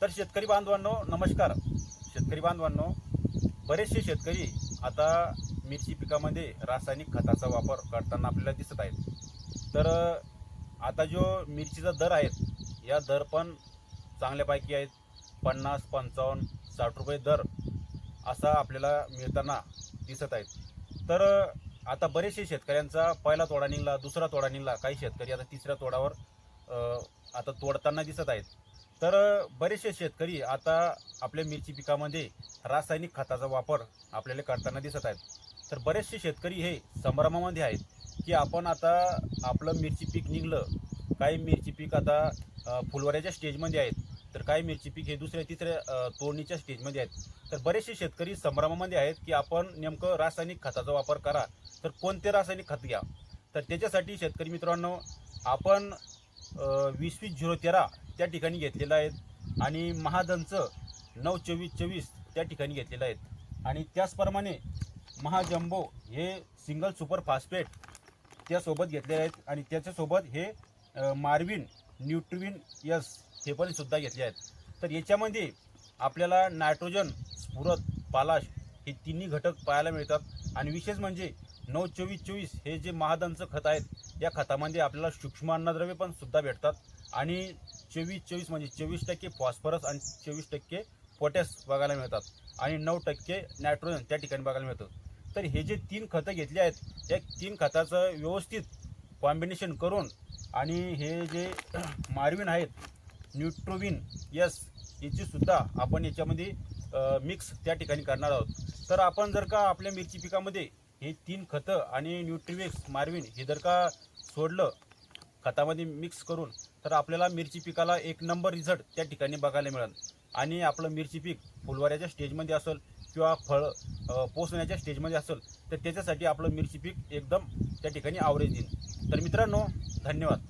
तर शेतकरी बांधवांनो नमस्कार. शेतकरी बांधवांनो बरेचसे शेतकरी आता मिरची पिकामध्ये रासायनिक खताचा वापर करताना आपल्याला दिसत आहेत. तर आता जो मिरचीचा दर आहेत या दर पण चांगल्यापैकी आहेत. पन्नास पंचावन्न साठ रुपये दर असा आपल्याला मिळताना दिसत आहेत. तर आता बरेचसे शेतकऱ्यांचा पहिला तोडा निघला दुसरा तोडा निघला. काही शेतकरी आता तिसऱ्या तोडावर आता तोडताना दिसत आहेत. तर बरेचसे शेतकरी आता आपल्या मिरची पिकामध्ये रासायनिक खताचा वापर आपल्याला करताना दिसत आहेत. तर बरेचसे शेतकरी हे संभ्रमामध्ये आहेत की आपण आता आपलं मिरची पीक निघलं काही मिरची पीक आता फुलवऱ्याच्या स्टेजमध्ये आहेत तर काही मिरची पीक हे दुसऱ्या तिसऱ्या तोडणीच्या स्टेजमध्ये आहेत. तर बरेचसे शेतकरी संभ्रमामध्ये आहेत की आपण नेमकं रासायनिक खताचा वापर करा तर कोणते रासायनिक खत घ्या? तर त्याच्यासाठी शेतकरी मित्रांनो आपण वीस वीस झिरो तेरा त्या ठिकाणी घेतलेलं आहेत. आणि महादनचं नऊ चोवीस चोवीस त्या ठिकाणी घेतलेलं आहेत. आणि त्याचप्रमाणे महाजंबो हे सिंगल सुपर फास्फेट त्यासोबत घेतलेले आहेत. आणि त्याच्यासोबत हे मार्विन न्यूट्रिविन यस हे पण सुद्धा घेतले आहेत. तर याच्यामध्ये आपल्याला नायट्रोजन स्फुरत पालाश हे तिन्ही घटक पाहायला मिळतात. आणि विशेष म्हणजे नऊ चोवीस चोवीस हे जे महादनचं खत आहेत या खतामध्ये आपल्याला सूक्ष्म अन्नद्रव्य पण सुद्धा भेटतात. आणि चोवीस चोवीस म्हणजे चोवीस टक्के फॉस्फरस आणि चोवीस टक्के पोटॅश बघायला मिळतात. आणि नऊ टक्के नायट्रोजन त्या ठिकाणी बघायला मिळतं. तर हे जे तीन खतं घेतली आहेत या तीन खताचं व्यवस्थित कॉम्बिनेशन करून आणि हे जे मार्विन आहेत न्यूट्रोविन यस याची सुद्धा आपण याच्यामध्ये मिक्स त्या ठिकाणी करणार आहोत. तर आपण जर का आपल्या मिरची पिकामध्ये हे तीन खतं आणि न्यूट्रिवेक्स मार्विन हे जर का सोडलं खतामध्ये मिक्स करून तर आपल्याला मिरची पिकाला एक नंबर रिझल्ट त्या ठिकाणी बघायला मिळेल. आणि आपलं मिरची पीक फुलवाऱ्याच्या स्टेजमध्ये असेल किंवा फळ पोसण्याच्या स्टेजमध्ये असेल तर त्याच्यासाठी आपलं मिरची पीक एकदम त्या ठिकाणी आवरेज देईल. तर मित्रांनो धन्यवाद.